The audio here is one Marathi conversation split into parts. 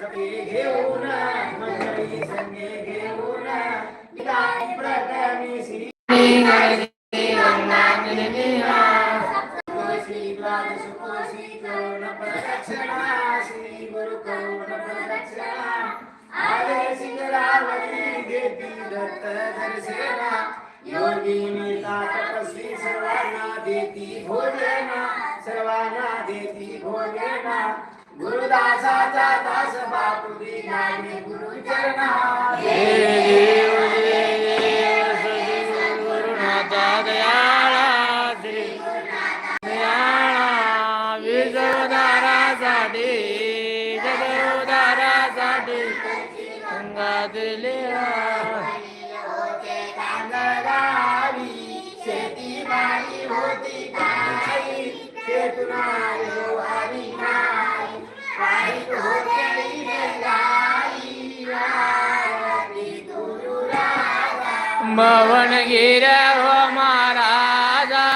संगे घेऊन मंडळी संगे घेऊन विधान प्रथमी श्री श्री द्वादश प्रदक्षिणा श्री गुरु करुण प्रदक्षिणा आले शिखरावरी देती दत्त दर्शना योगिनी तपस्वी सर्वांना देती भोजना सर्वांना देती भोजना गुरुदासाचा दास बापू ज्ञानी गुरुचरणा गुरुनाथा दयाळा श्री राजा गिर हो महाराजा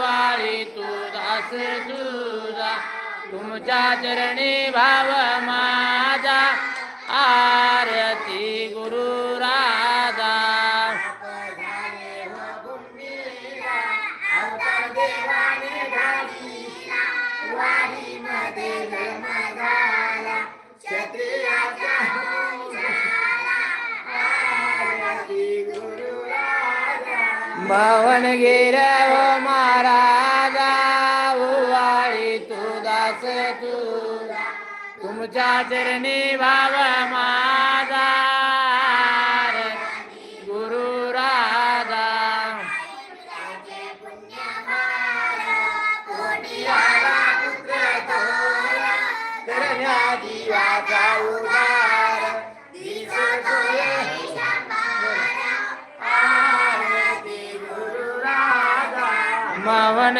वारी तू दास तुझा तुमच्या चरणी भावा राजा भवन गिर हो महाराजा वारी तू दास तू. तुमच्या चरणी भाव माझा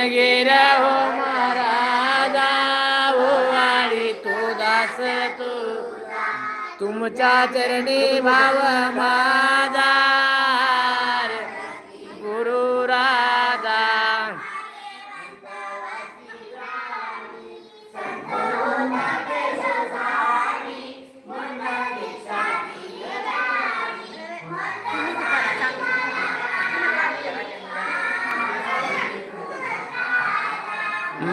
गिर हो महाराजा हो तू दास तू. तुमच्या चरणी भाव माझा.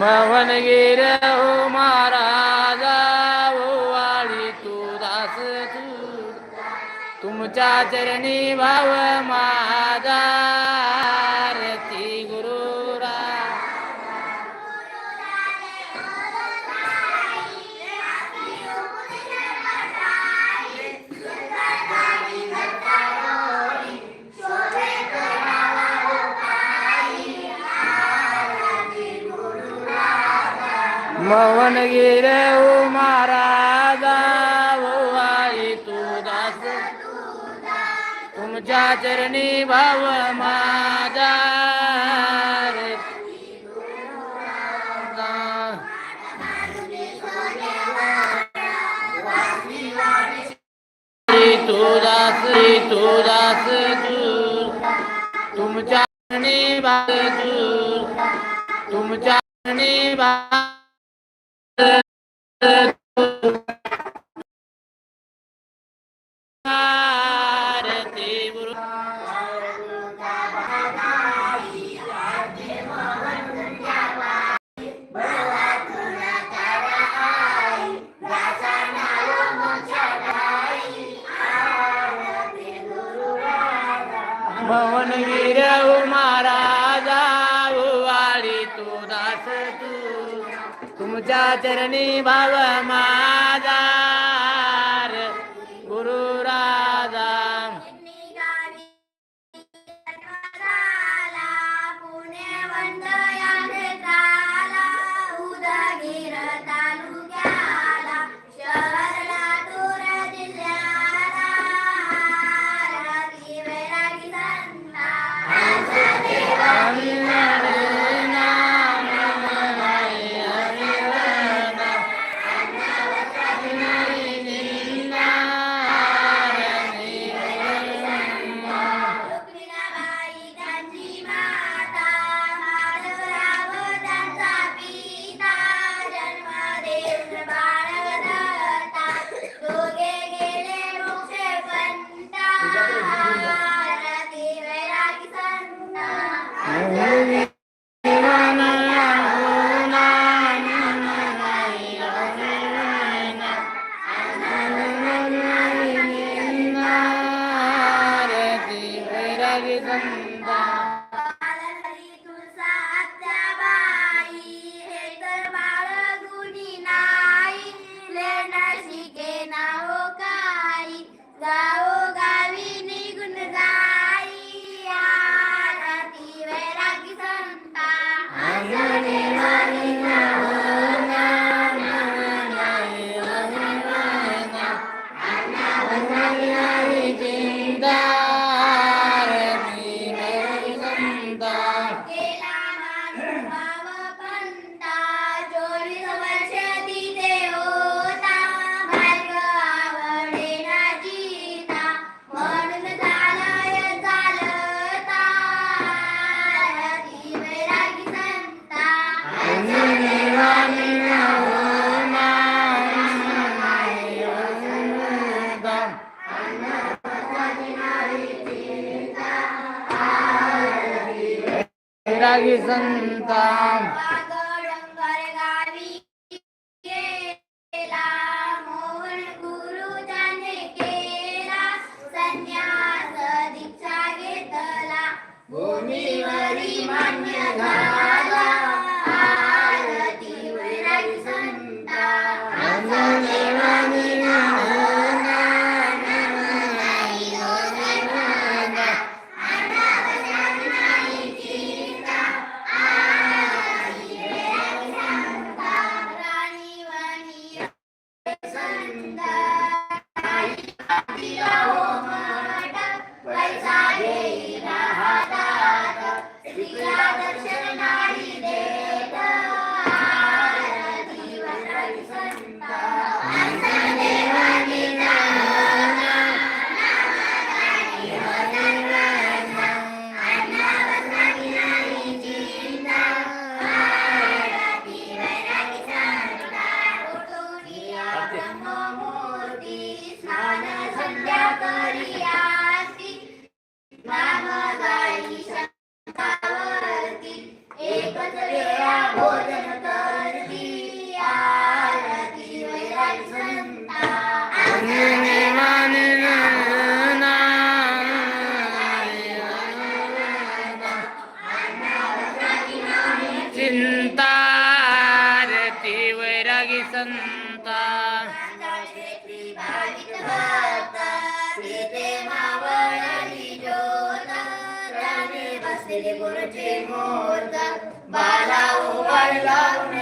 मवनगिर हो महाराजा हो तू दास तू तुमच्या चरणी भाव माझा मवनगिरे महाराजा हो तू दास। तुमच्या चरणी भाव माझा आरती तू दास तू दास तू। तुमच्या चरणी भाग तू। तुमच्या चरणी भाग आरती तुमच्या चरणी కలిసంతాం brasileira. la la la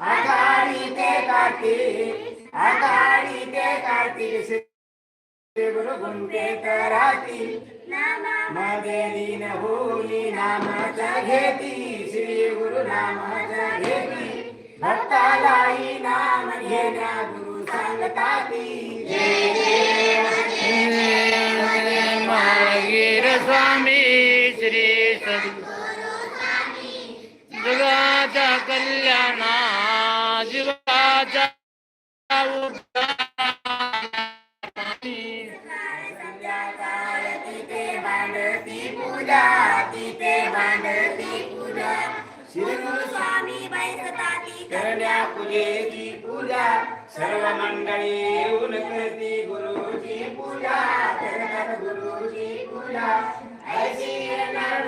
आकाळी ते कार्तिक आकाळी ते कार्तिक श्री गुरु गुंटे करातील मध्ये दिन होई नामाचा घेती श्री गुरु नामाचा घेती. भक्तालाही नाम घेण्या गुरु सांगताती. मागीर स्वामी श्री संत शिवाच्या कल्याणा शिवाच्या करण्या पूजेची पूजा सर्व मंडळी येऊन करती गुरुची पूजा. करतात गुरुची पूजा. ऐशी येणार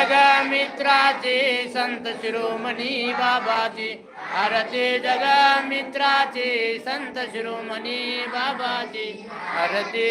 जगमित्राचे संत शिरोमणी बाबाचे. हरते जगमित्राचे संत शिरोमणी बाबाचे. हरते.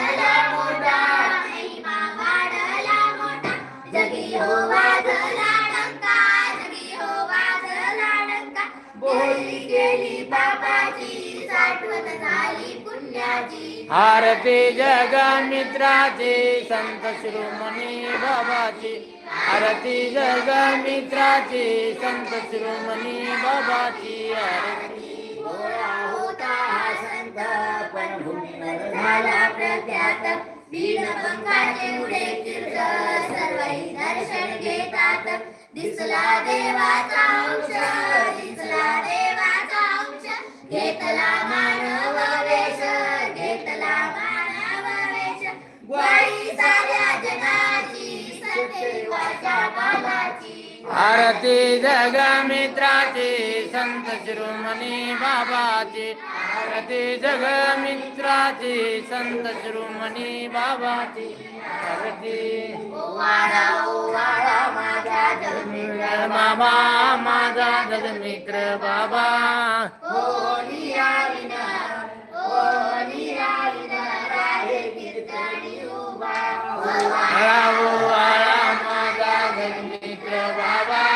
आरती जगमित्राची संत शिरोमणी बाबाची. आरती जगमित्राची संत शिरोमणी बाबाची दिसला देवाचा अंश दिसला देवाचा अंश घेतला मानव आरती जगमित्राची संत शिरोमणी बाबाची. आरती जगमित्राची संत शिरोमणी बाबाची. आरती. बाबा. माझा जगमित्र बाबा. Bravo, Alamada, Gandhi, Prabhava,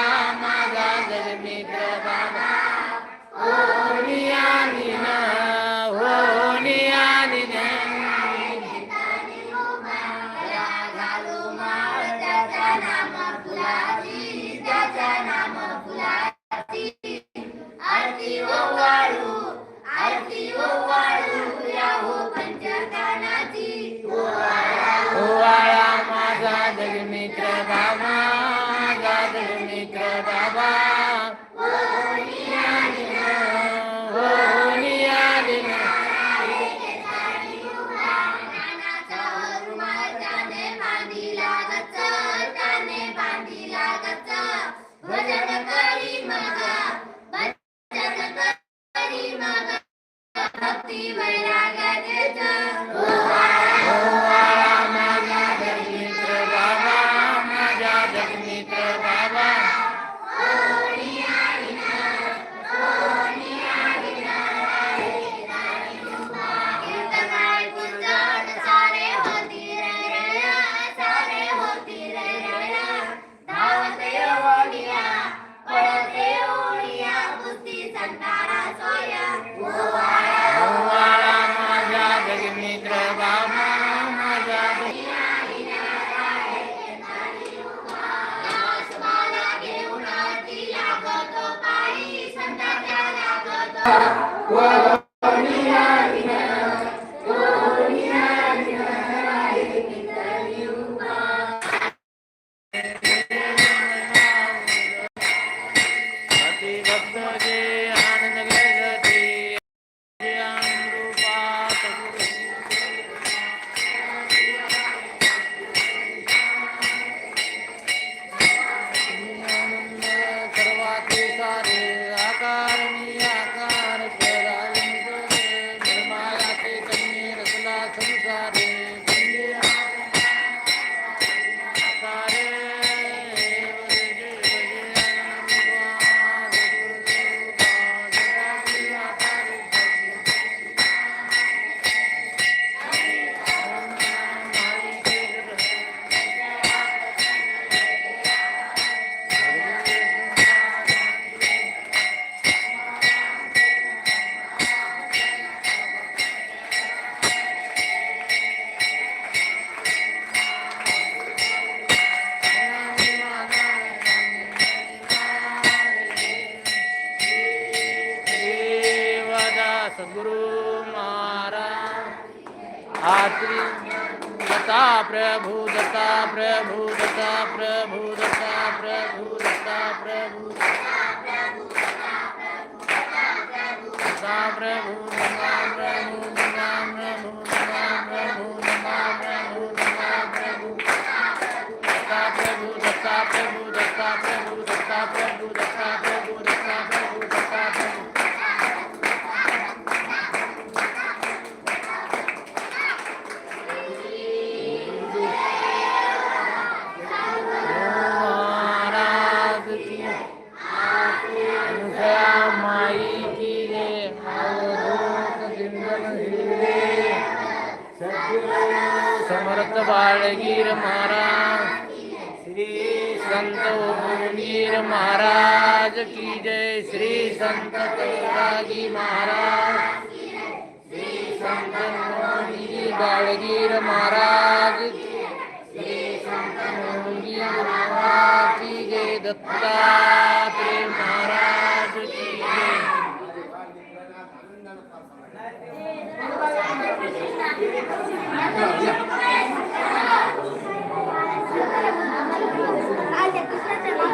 Prabhu, Prabhu, Prabhu, Prabhu, Prabhu, Prabhu, Prabhu, Prabhu, Prabhu, समर्थ बाळगीर महाराज श्री संत ओमगीर महाराज की जय श्री संत तुलरागी महाराज श्री संत बाळगीर महाराज श्री संत मोहनगीर महाराज की जय दत्तात्रेय महाराज की Não.